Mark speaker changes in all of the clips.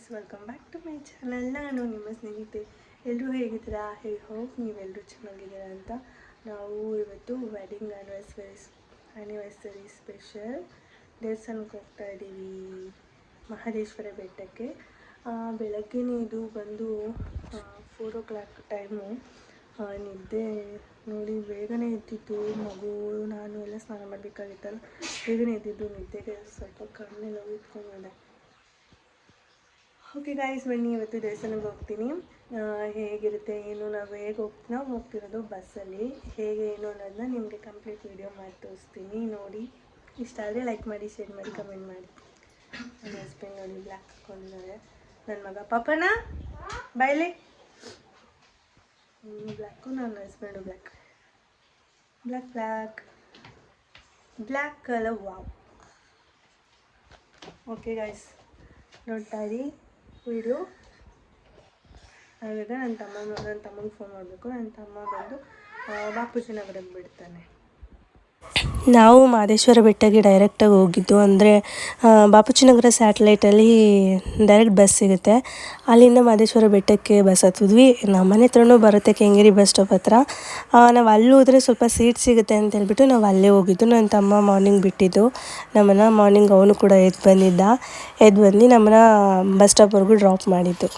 Speaker 1: Guys welcome back to my channel ನಾನು ನಿಮ್ಮ ಸ್ನೇಹಿತೆ. ಎಲ್ಲರೂ ಹೇಗಿದ್ದೀರಾ? ಹೇ ಹೋಪ್ ನೀವೆಲ್ಲರೂ ಚೆನ್ನಾಗಿದ್ದೀರಾ ಅಂತ ನಾವು ಇವತ್ತು ವೆಡ್ಡಿಂಗ್ ಆ್ಯನಿವರ್ಸರಿ ಆ್ಯನಿವರ್ಸರಿ ಸ್ಪೆಷಲ್ ದೇವಸ್ಥಾನಕ್ಕೆ ಹೋಗ್ತಾ ಇದ್ದೀವಿ. ಮಹದೇಶ್ವರ ಬೆಟ್ಟಕ್ಕೆ. ಬೆಳಗ್ಗೆನೇ ಇದು ಬಂದು ಫೋರ್ ಓ ಕ್ಲಾಕ್ ಟೈಮು ನಿದ್ದೆ ನೋಡಿ ಬೇಗನೆ ಎದ್ದಿದ್ದು ಮಗು, ನಾನು ಎಲ್ಲ ಸ್ನಾನ ಮಾಡಬೇಕಾಗಿತ್ತಲ್ಲ, ಬೇಗನೆ ಎದ್ದಿದ್ದು, ನಿದ್ದೆಗೆ ಸ್ವಲ್ಪ ಕಣ್ಣೆಲ್ಲ ಉತ್ಕೊಂಡ್ಬಿಟ್ಟೆ ಓಕೆ ಗಾಯ್ಸ್ ಬನ್ನಿ, ಇವತ್ತು ದೇವಸ್ಥಾನಕ್ಕೆ ಹೋಗ್ತೀನಿ. ಹೇಗಿರುತ್ತೆ, ಏನು, ನಾವು ಹೇಗೆ ಹೋಗ್, ನಾವು ಹೋಗ್ತಿರೋದು ಬಸ್ಸಲ್ಲಿ. ಹೇಗೆ, ಏನು ಅನ್ನೋದನ್ನ ನಿಮಗೆ ಕಂಪ್ಲೀಟ್ ವಿಡಿಯೋ ಮಾಡಿ ತೋರಿಸ್ತೀನಿ. ನೋಡಿ, ಇಷ್ಟ ಆದರೆ ಲೈಕ್ ಮಾಡಿ ಶೇರ್ ಮಾಡಿ ಕಮೆಂಟ್ ಮಾಡಿ. ನನ್ನ ಹಸ್ಬೆಂಡ್ ನೋಡಿ ಬ್ಲ್ಯಾಕ್ ಹಾಕೊಂಡಿದ್ದಾರೆ. ನನ್ನ ಮಗ ಪಾಪನ ಬಾಯ್ಲಿ. ಬ್ಲ್ಯಾಕು ನನ್ನ husband black black black black colour wow okay guys ನೋಡ್ತಾ ಇರಿ ವಿಡಿಯೋ ನಾವೀಗ ನನ್ನ ತಮ್ಮ ನನ್ನ ತಮ್ಮಗೆ ಫೋನ್ ಮಾಡಬೇಕು. ನನ್ನ ತಮ್ಮ ಬಂದು ಬಾಪೂಜಿ ನಗರಕ್ಕೆ ಬಿಡ್ತಾನೆ. ನಾವು ಮಾದೇಶ್ವರ ಬೆಟ್ಟಕ್ಕೆ ಡೈರೆಕ್ಟಾಗಿ ಹೋಗಿದ್ದು ಅಂದರೆ ಬಾಪೂಜಿ ನಗರ ಸ್ಯಾಟಲೈಟಲ್ಲಿ ಡೈರೆಕ್ಟ್ ಬಸ್ ಸಿಗುತ್ತೆ. ಅಲ್ಲಿಂದ ಮಾದೇಶ್ವರ ಬೆಟ್ಟಕ್ಕೆ ಬಸ್ ಹತ್ತಿದ್ವಿ. ನಮ್ಮ ಮನೆ ಹತ್ರನೂ ಬರುತ್ತೆ ಕೆಂಗೇರಿ ಬಸ್ ಸ್ಟಾಪ್ ಹತ್ರ. ನಾವು ಅಲ್ಲಿ ಹೋದರೆ ಸ್ವಲ್ಪ ಸೀಟ್ ಸಿಗುತ್ತೆ ಅಂತ ಹೇಳ್ಬಿಟ್ಟು ನಾವು ಅಲ್ಲೇ ಹೋಗಿದ್ದು. ನನ್ನ ತಮ್ಮ ಮಾರ್ನಿಂಗ್ ಬಿಟ್ಟಿದ್ದು. ನಮ್ಮನ್ನು ಮಾರ್ನಿಂಗ್ ಅವನು ಕೂಡ ಎದ್ದು ಬಂದಿದ್ದ. ಎದ್ದು ಬಂದು ನಮ್ಮನ್ನ ಬಸ್ ಸ್ಟಾಪ್ವರೆಗೂ ಡ್ರಾಪ್ ಮಾಡಿದ್ದು.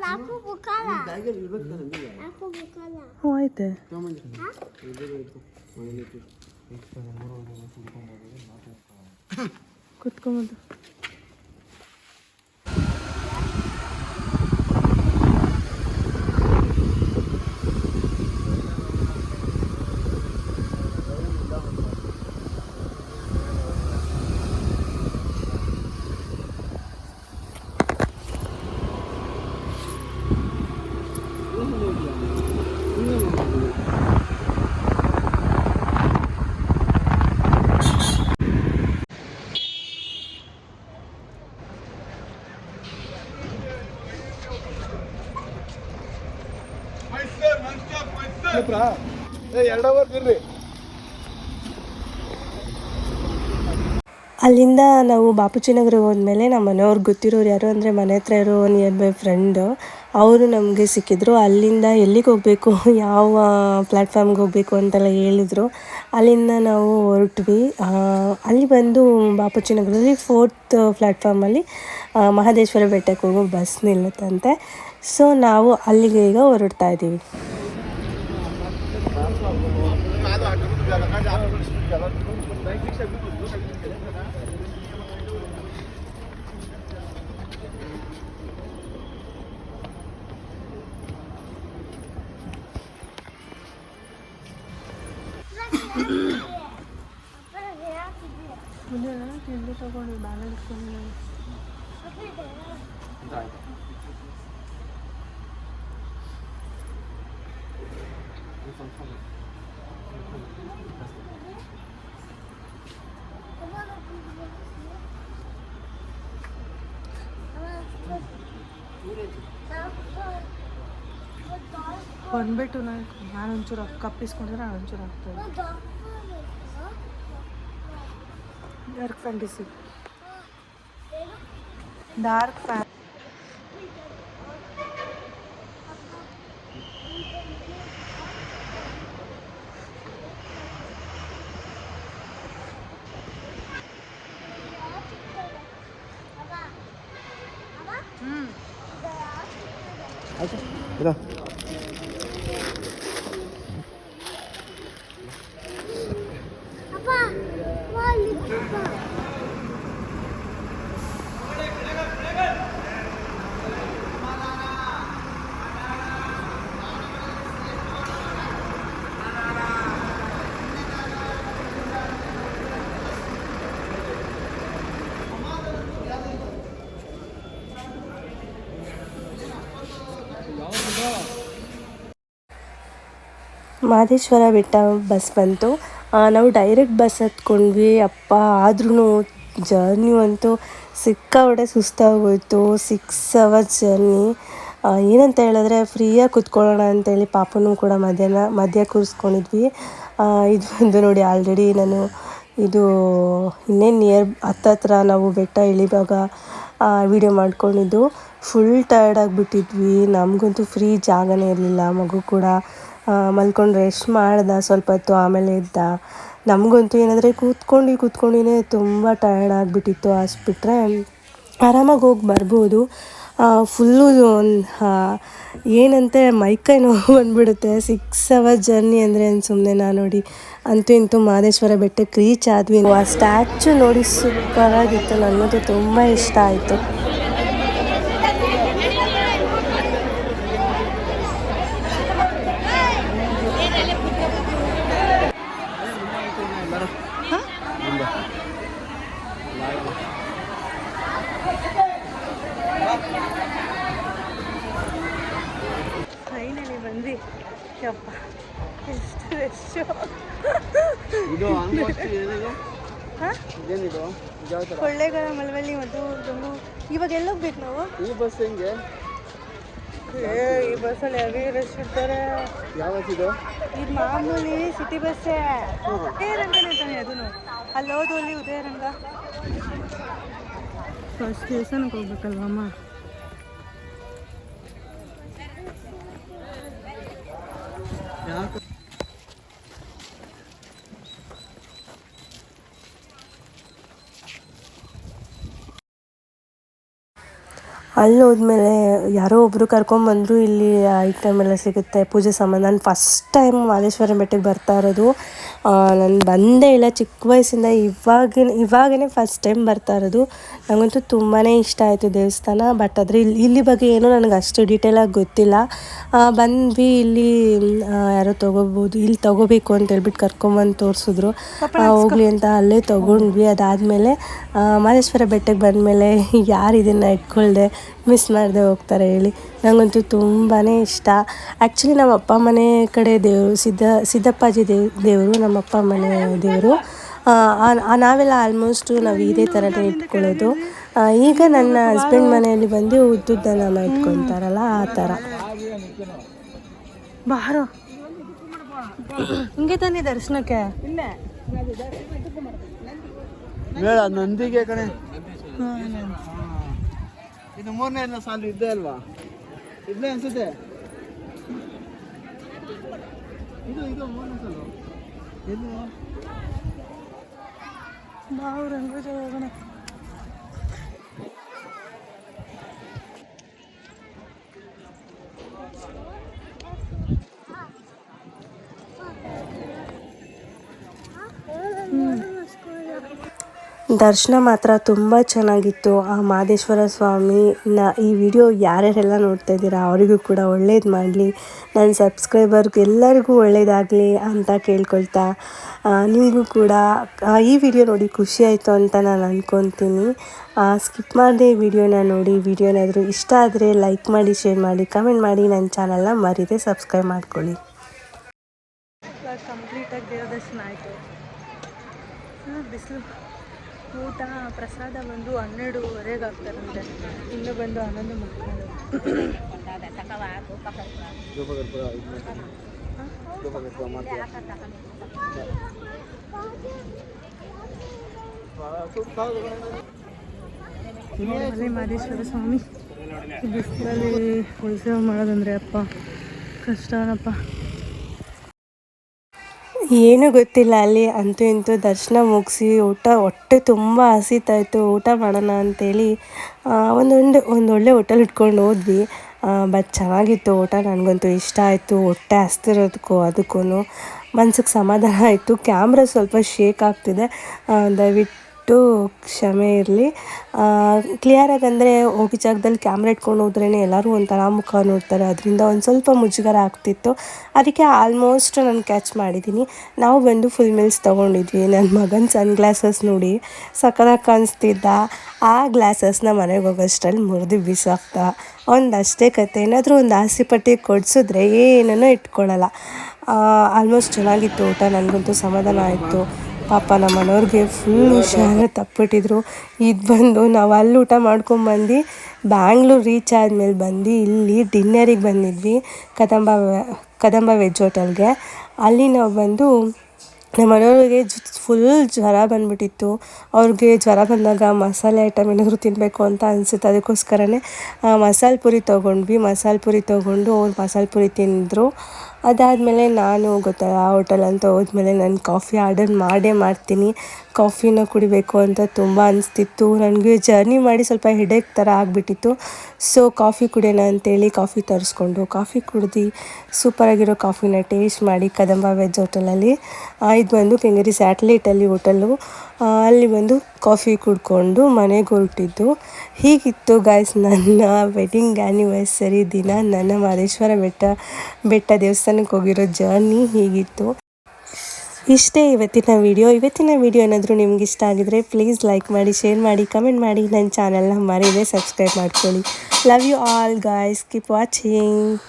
Speaker 2: ನಾಲ್ಕು ಬುಕ್ಕಲ್ಲ
Speaker 1: ಹ್ಞೂ ಆಯ್ತು. ಕುತ್ಕೊಂಬಂದು. ಅಲ್ಲಿಂದ ನಾವು ಬಾಪುಜಿ ನಗರ ಹೋದ್ಮೇಲೆ ನಮ್ಮ ಮನೆಯವ್ರಿಗೆ ಗೊತ್ತಿರೋರು ಯಾರು ಅಂದರೆ ಮನೆ ಹತ್ರ ಇರೋ ನಿಯರ್ ಬೈ ಫ್ರೆಂಡು ಅವರು ನಮಗೆ ಸಿಕ್ಕಿದ್ರು. ಅಲ್ಲಿಂದ ಎಲ್ಲಿಗೆ ಹೋಗಬೇಕು, ಯಾವ ಪ್ಲ್ಯಾಟ್ಫಾರ್ಮ್ಗೆ ಹೋಗಬೇಕು ಅಂತೆಲ್ಲ ಹೇಳಿದ್ರು. ಅಲ್ಲಿಂದ ನಾವು ಹೊರಟ್ವಿ. ಅಲ್ಲಿ ಬಂದು ಬಾಪುಜಿ ನಗರದಲ್ಲಿ ಫೋರ್ತ್ ಪ್ಲ್ಯಾಟ್ಫಾರ್ಮಲ್ಲಿ ಮಹದೇಶ್ವರ ಬೆಟ್ಟಕ್ಕೆ ಹೋಗೋ ಬಸ್ ನಿಲ್ಲುತ್ತಂತೆ. ಸೊ ನಾವು ಅಲ್ಲಿಗೆ ಈಗ ಹೊರಡ್ತಾ ಇದ್ದೀವಿ 오늘은 빌리 저거를 ಬಂದ್ಬಿಟ್ಟು ನಾನು ನಾನು ಒಂಚೂರು ಕಪ್ಪಿಸ್ಕೊಂಡ್ರೆ ನಾನು ಒಂಚೂರು ಆಗ್ತದೆ ಡಾರ್ಕ್ ಫ್ಯಾಂಟಸಿ ಡಾರ್ಕ್ ಫ್ಯಾನ್
Speaker 3: ಇದ
Speaker 2: ಅಪ್ಪ
Speaker 1: ಮಾದೇಶ್ವರ ಬೆಟ್ಟ ಬಸ್ ಬಂತು. ನಾವು ಡೈರೆಕ್ಟ್ ಬಸ್ ಹತ್ಕೊಂಡ್ವಿ. ಅಪ್ಪ ಆದ್ರೂ ಜರ್ನಿ ಅಂತೂ ಸಿಕ್ಕಾಪಟ್ಟೆ ಸುಸ್ತಾಗೋಯ್ತು ಸಿಕ್ಸ್ ಅವರ್ಸ್ ಜರ್ನಿ
Speaker 4: ಏನಂತ ಹೇಳಿದ್ರೆ ಫ್ರೀಯಾಗಿ ಕೂತ್ಕೊಳ್ಳೋಣ ಅಂತೇಳಿ ಪಾಪನೂ ಕೂಡ ಮಧ್ಯಾಹ್ನ, ಮಧ್ಯ ಕೂರಿಸ್ಕೊಂಡಿದ್ವಿ. ಇದು ಬಂದು ನೋಡಿ ಆಲ್ರೆಡಿ ನಾನು ಇದು ಇನ್ನೇನು ನಿಯರ್ ಹತ್ತತ್ರ ನಾವು ಬೆಟ್ಟ ಇಳಿವಾಗ ವಿಡಿಯೋ ಮಾಡ್ಕೊಂಡಿದ್ದು. ಫುಲ್ ಟಯರ್ಡ್ ಆಗಿಬಿಟ್ಟಿದ್ವಿ. ನಮಗಂತೂ ಫ್ರೀ ಜಾಗನೇ ಇರಲಿಲ್ಲ, ಮಗು ಕೂಡ. ಮಲ್ಕೊಂಡು ರೆಸ್ಟ್ ಮಾಡ್ದ? ಸ್ವಲ್ಪ ಹೊತ್ತು ಆಮೇಲೆ ಇದ್ದ. ನಮಗಂತೂ ಏನಂದರೆ ಕೂತ್ಕೊಂಡು ಕೂತ್ಕೊಂಡಿನೇ ತುಂಬ ಟಯರ್ಡ್ ಆಗಿಬಿಟ್ಟಿತ್ತು ಅಷ್ಟ್ಬಿಟ್ರೆ ಆರಾಮಾಗಿ ಹೋಗಿ ಬರ್ಬೋದು. ಫುಲ್ಲು ಏನಂತೆ ಮೈಕೈ ನೋವು ಬಂದ್ಬಿಡುತ್ತೆ. ಸಿಕ್ಸ್ ಅವರ್ ಜರ್ನಿ ಅಂದರೆ ಸುಮ್ಮನೆ ನಾ ನೋಡಿ. ಅಂತೂ ಇಂತೂ ಮಹದೇಶ್ವರ ಬೆಟ್ಟಕ್ಕೆ ರೀಚ್ ಆದ್ವಿ. ಆ ಸ್ಟ್ಯಾಚು ನೋಡಿ ಸೂಪರಾಗಿತ್ತು. ನನಗಂತೂ ತುಂಬ ಇಷ್ಟ ಆಯಿತು. ಫೈನಲಿ ಬಂದ್ವಿ. ಯಪ್ಪ ಎಷ್ಟು ರಶ್
Speaker 2: ಇದು
Speaker 4: ಕೊಳ್ಳೇಗಾಲ ಮಳವಳ್ಳಿ ಮತ್ತು ಜಮ್ಮು. ಇವಾಗ ಎಲ್ಲ ಹೋಗ್ಬೇಕು ನಾವು?
Speaker 2: ಈ ಬಸ್ ಹೆಂಗೆ?
Speaker 4: ಏ ಈ ಬಸ್ಸಲ್ಲಿ ಹೆವಿ ರಶ್ ಇರ್ತಾರೆ.
Speaker 2: ಯಾವ ಇದು?
Speaker 4: ಇದು ಮಾಮೂಲಿ ಸಿಟಿ ಬಸ್ಸೇ ಉದಯರಂಗನೇ ತಾನೆ ಅದನ್ನು ಅಲ್ಲಿ ಹೋದಲ್ಲಿ ಉದಯರಂಗ. ಫಸ್ಟ್ ದೇವಸ್ಥಾನಕ್ಕೆ ಅಲ್ಲಿ ಹೋದ್ಮೇಲೆ ಯಾರೋ ಒಬ್ಬರು ಬಂದ್ರು, ಇಲ್ಲಿ ಐಟಮ್ ಎಲ್ಲ ಸಿಗುತ್ತೆ, ಪೂಜೆ ಸಾಮಾನು. ನಾನು ಫಸ್ಟ್ ಟೈಮ್ ಮಾದೇಶ್ವರ ಬೆಟ್ಟಕ್ಕೆ ಬರ್ತಾ ಇರೋದು. ನಾನು ಬಂದೇ ಇಲ್ಲ ಚಿಕ್ಕ ವಯಸ್ಸಿಂದ ಇವಾಗಿನ ಇವಾಗೇ ಫಸ್ಟ್ ಟೈಮ್ ಬರ್ತಾ ಇರೋದು. ನನಗಂತೂ ತುಂಬಾ ಇಷ್ಟ ಆಯಿತು ದೇವಸ್ಥಾನ ಬಟ್ ಆದರೆ ಇಲ್ಲಿ ಇಲ್ಲಿ ಬಗ್ಗೆ ಏನೂ ನನಗೆ ಅಷ್ಟು ಡೀಟೇಲಾಗಿ ಗೊತ್ತಿಲ್ಲ. ಬಂದ್ವಿ ಇಲ್ಲಿ ಯಾರೋ ತೊಗೋಬೋದು ಇಲ್ಲಿ ತೊಗೋಬೇಕು ಅಂತ ಹೇಳ್ಬಿಟ್ಟು ಕರ್ಕೊಂಬಂದು ತೋರಿಸಿದ್ರು. ಹೋಗಲಿ ಅಂತ ಅಲ್ಲೇ ತೊಗೊಂಡ್ವಿ. ಅದಾದಮೇಲೆ ಮಾದೇಶ್ವರ ಬೆಟ್ಟಕ್ಕೆ ಬಂದಮೇಲೆ ಯಾರು ಇದನ್ನು ಇಟ್ಕೊಳ್ದೆ ಮಿಸ್ ಮಾಡದೆ ಹೋಗ್ತಾರೆ ಹೇಳಿ. ನನಗಂತೂ ತುಂಬಾ ಇಷ್ಟ. ಆ್ಯಕ್ಚುಲಿ ನಮ್ಮ ಅಪ್ಪ ಮನೆ ಕಡೆ ದೇವರು ಸಿದ್ದ ಸಿದ್ದಪ್ಪಾಜಿ ದೇವ್ ದೇವರು ನಮ್ಮ ಅಪ್ಪ ಮನೆ ದೇವರು. ನಾವೆಲ್ಲ ಆಲ್ಮೋಸ್ಟು ನಾವು ಇದೇ ಥರನೇ ಇಟ್ಕೊಳ್ಳೋದು. ಈಗ ನನ್ನ ಹಸ್ಬೆಂಡ್ ಮನೆಯಲ್ಲಿ ಬಂದು ಉದ್ದುದ್ದನ್ನ ಇಟ್ಕೊತಾರಲ್ಲ ಆ ಥರ ಬಾರೋ. ಹಿಂಗೆ ತಾನೇ ದರ್ಶನಕ್ಕೆ?
Speaker 2: ನಂದಿಗೆ ಕಣೆ. ಇದು ಮೂರನೇ ಸಾಲು ಇದ್ದೇ ಅಲ್ವಾ? ಇದ್ನೇ ಅನ್ಸುತ್ತೆ? ಇದು ಇದು ಮೂರನೇ ಸಾಲು. ಇದು
Speaker 4: ನಾವು ರಂಗೋಜ ಹೋಗೋಣ ದರ್ಶನ ಮಾತ್ರ ತುಂಬ ಚೆನ್ನಾಗಿತ್ತು. ಆ ಮಾದೇಶ್ವರ ಸ್ವಾಮಿನ ಈ ವಿಡಿಯೋ ಯಾರ್ಯಾರೆಲ್ಲ ನೋಡ್ತಾ ಇದ್ದೀರಾ ಅವರಿಗೂ ಕೂಡ ಒಳ್ಳೇದು ಮಾಡಲಿ. ನನ್ನ ಸಬ್ಸ್ಕ್ರೈಬರ್ಗೆ ಎಲ್ಲರಿಗೂ ಒಳ್ಳೇದಾಗಲಿ ಅಂತ ಕೇಳ್ಕೊಳ್ತಾ. ನಿಮಗೂ ಕೂಡ ಈ ವಿಡಿಯೋ ನೋಡಿ ಖುಷಿ ಆಯಿತು ಅಂತ ನಾನು ಅಂದ್ಕೊತೀನಿ ಸ್ಕಿಪ್ ಮಾಡದೆ ವಿಡಿಯೋನ ನೋಡಿ. ವಿಡಿಯೋ ಏನಾದರೂ ಇಷ್ಟ ಆದರೆ ಲೈಕ್ ಮಾಡಿ, ಶೇರ್ ಮಾಡಿ, ಕಮೆಂಟ್ ಮಾಡಿ ನನ್ನ ಚಾನಲ್ನ ಮರೀದೆ ಸಬ್ಸ್ಕ್ರೈಬ್ ಮಾಡ್ಕೊಳ್ಳಿ. ಕಂಪ್ಲೀಟಾಗಿ ದೇವದರ್ಶನ ಆಯಿತು. ಬಿಸಿಲು. ಊಟ ಪ್ರಸಾದ ಬಂದು ಹನ್ನೆರಡುವರೆಗೆ ಆಗ್ತಾರಂತೆ ಇನ್ನು ಬಂದು ಹನ್ನೊಂದು
Speaker 2: ಮಾಡ್ಕೊಂಡು
Speaker 4: ಮಲೆ ಮಾದೇಶ್ವರ ಸ್ವಾಮಿ. ಬಿಸಿಲಲ್ಲಿ ಉತ್ಸವ ಮಾಡೋದಂದ್ರೆ ಅಪ್ಪ ಕಷ್ಟನಪ್ಪ. ಏನೂ ಗೊತ್ತಿಲ್ಲ ಅಲ್ಲಿ ಅಂತೂ ಇಂತೂ ದರ್ಶನ ಮುಗಿಸಿ ಊಟ ಹೊಟ್ಟೆ ತುಂಬ ಹಸಿತಾಯಿತು. ಊಟ ಮಾಡೋಣ ಅಂತೇಳಿ ಒಂದೊಂದು ಒಂದು ಒಳ್ಳೆ ಹೋಟೆಲ್ ಇಟ್ಕೊಂಡು ಹೋದ್ವಿ. ಬಟ್ ಚೆನ್ನಾಗಿತ್ತು ಊಟ ನನಗಂತೂ ಇಷ್ಟ ಆಯಿತು. ಹೊಟ್ಟೆ ಹಸ್ತಿರೋದಕ್ಕೂ ಅದಕ್ಕೂ ಮನ್ಸಿಗೆ ಸಮಾಧಾನ ಆಯಿತು. ಕ್ಯಾಮ್ರಾ ಸ್ವಲ್ಪ ಶೇಕ್ ಆಗ್ತಿದೆ. ಆ, ದಯವಿಟ್ಟು ಕ್ಷಮೆ ಇರಲಿ. ಕ್ಲಿಯರಾಗಿ ಅಂದರೆ ಹೋಗಿ ಜಾಗದಲ್ಲಿ ಕ್ಯಾಮ್ರಾ ಇಟ್ಕೊಂಡು ಹೋದ್ರೇ ಎಲ್ಲರೂ ಒಂಥರ ಮುಖ ನೋಡ್ತಾರೆ. ಅದರಿಂದ ಒಂದು ಸ್ವಲ್ಪ ಮುಜುಗರ ಆಗ್ತಿತ್ತು. ಅದಕ್ಕೆ ಆಲ್ಮೋಸ್ಟ್ ನಾನು ಕ್ಯಾಚ್ ಮಾಡಿದ್ದೀನಿ ನಾವು ಬಂದು ಫುಲ್ ಮಿಲ್ಸ್ ತೊಗೊಂಡಿದ್ವಿ. ನನ್ನ ಮಗನ ಸನ್ ಗ್ಲಾಸಸ್ ನೋಡಿ ಸಕ್ಕದಾಗಿ ಕಾಣಿಸ್ತಿದ್ದ. ಆ ಗ್ಲಾಸಸ್ನ ಮನೆಗೆ ಹೋಗೋಷ್ಟರಲ್ಲಿ ಮುರಿದು ಬಿಸಾಕ್ತ. ಒಂದಷ್ಟೇ ಕತೆ. ಏನಾದರೂ ಒಂದು ಆಸೆ ಪಟ್ಟಿ ಕೊಡಿಸಿದ್ರೆ ಏನನ್ನೂ ಇಟ್ಕೊಳ್ಳಲ್ಲ ಆಲ್ಮೋಸ್ಟ್ ಚೆನ್ನಾಗಿತ್ತು ಊಟ. ನನಗಂತೂ ಸಮಾಧಾನ ಆಯಿತು. ಪಾಪ ನಮ್ಮ ಮನೆಯವ್ರಿಗೆ ಫುಲ್ ಹುಷಾರು ತಪ್ಪಿಟ್ಟಿದ್ರು. ಇದು ಬಂದು ನಾವು ಅಲ್ಲಿ ಊಟ ಮಾಡ್ಕೊಂಬಂದು ಬ್ಯಾಂಗ್ಳೂರು ರೀಚ್ ಆದಮೇಲೆ ಬಂದು ಇಲ್ಲಿ ಡಿನ್ನರಿಗೆ ಬಂದಿದ್ವಿ ಕದಂಬ ಕದಂಬ ವೆಜ್ ಹೋಟೆಲ್ಗೆ ಅಲ್ಲಿ ನಾವು ಬಂದು ನಮ್ಮ ಮನೆಯವ್ರಿಗೆ ಫುಲ್ ಜ್ವರ ಬಂದ್ಬಿಟ್ಟಿತ್ತು. ಅವ್ರಿಗೆ ಜ್ವರ ಬಂದಾಗ ಮಸಾಲೆ ಐಟಮ್ ಏನಾದರೂ ತಿನ್ನಬೇಕು ಅಂತ ಅನಿಸುತ್ತೆ. ಅದಕ್ಕೋಸ್ಕರನೇ ಮಸಾಲೆ ಪುರಿ ತೊಗೊಂಡ್ವಿ. ಮಸಾಲೆ ಪುರಿ ತೊಗೊಂಡು ಅವ್ರು ಮಸಾಲೆ ಪುರಿ ತಿಂದರು. ಅದಾದಮೇಲೆ ನಾನು ಗೊತ್ತಲ್ಲ ಆ ಹೋಟೆಲ್ ಅಂತ ಹೋದ್ಮೇಲೆ ನಾನು ಕಾಫಿ ಆರ್ಡರ್ ಮಾಡೇ ಮಾಡ್ತೀನಿ. ಕಾಫಿನ ಕುಡಿಬೇಕು ಅಂತ ತುಂಬ ಅನಿಸ್ತಿತ್ತು. ನನಗೆ ಜರ್ನಿ ಮಾಡಿ ಸ್ವಲ್ಪ ಹೆಡೇಕ್ ಥರ ಆಗಿಬಿಟ್ಟಿತ್ತು. ಸೊ ಕಾಫಿ ಕುಡಿಯೋಣ ಅಂತೇಳಿ ಕಾಫಿ ತರಿಸ್ಕೊಂಡು ಕಾಫಿ ಕುಡ್ದು ಸೂಪರಾಗಿರೋ ಕಾಫಿನ ಟೇಸ್ಟ್ ಮಾಡಿ ಕದಂಬ ವೆಜ್ ಹೋಟೆಲಲ್ಲಿ ಇದು ಬಂದು ಕೆಂಗೇರಿ ಸ್ಯಾಟಲೈಟಲ್ಲಿ ಹೋಟೆಲು ಅಲ್ಲಿ ಬಂದು ಕಾಫಿ ಕುಡ್ಕೊಂಡು ಮನೆಗೆ ಹೊರಟಿದ್ದು. ಹೀಗಿತ್ತು ಗಾಯ್ಸ್ ನನ್ನ ವೆಡ್ಡಿಂಗ್ ಆ್ಯನಿವರ್ಸರಿ ದಿನ. ನನ್ನ ಮಾದೇಶ್ವರ ಬೆಟ್ಟ ಬೆಟ್ಟ ದೇವಸ್ಥಾನಕ್ಕೆ ಹೋಗಿರೋ ಜರ್ನಿ ಹೀಗಿತ್ತು. ಇಷ್ಟೇ ಇವತ್ತಿನ ವಿಡಿಯೋ. ಇವತ್ತಿನ ವಿಡಿಯೋ ಏನಾದರೂ ನಿಮ್ಗೆ ಇಷ್ಟ ಆಗಿದ್ರೆ ಪ್ಲೀಸ್ ಲೈಕ್ ಮಾಡಿ, ಶೇರ್ ಮಾಡಿ, ಕಮೆಂಟ್ ಮಾಡಿ. ನನ್ನ ಚಾನಲ್ನ ಮರೀದೆ ಸಬ್ಸ್ಕ್ರೈಬ್ ಮಾಡ್ಕೊಳ್ಳಿ. Love you all guys. Keep watching.